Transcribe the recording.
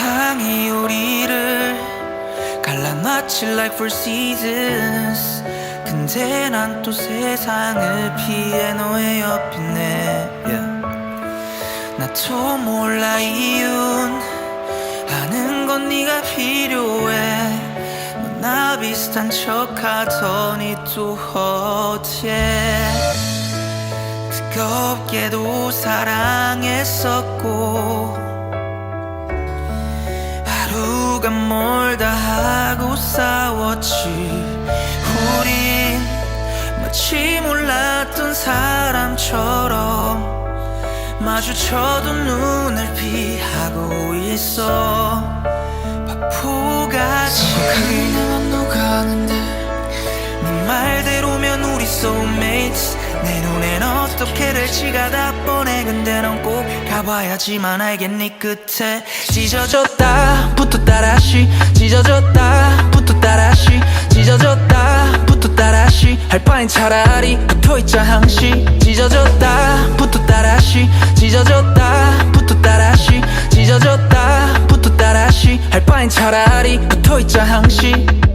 세상이 우리를 갈라놨지 like four seasons. 근데 난 또 세상을 피해 너의 옆에 yeah. 나도 몰라 이윤 아는 건 네가 필요해. 너 나 비슷한 척하더니 또 어째? 뜨겁게도 사랑했었고 하루가 멀다 하고 싸웠지. 우린 마치 몰랐던 사람처럼 마주쳐도 눈을 피하고 있어. 바보같이. 그냥 녹아는데. 네 말대로면 우리 soulmates. 내 눈엔 어떻게 될지가 다 뻔해. 근데 넌 꼭 가봐야지만 알겠니 끝에. 찢어졌다. 붙었다 다시 찢어졌다. 붙었다 다시. 찢어졌다. 붙었다 다시. 할 바엔 차라리 붙어있자 항시. 찢어졌다. 붙었다 다시. 찢어졌다. 붙었다 다시. 찢어졌다. 붙었다 다시. 할 바엔 차라리 붙어있자 항시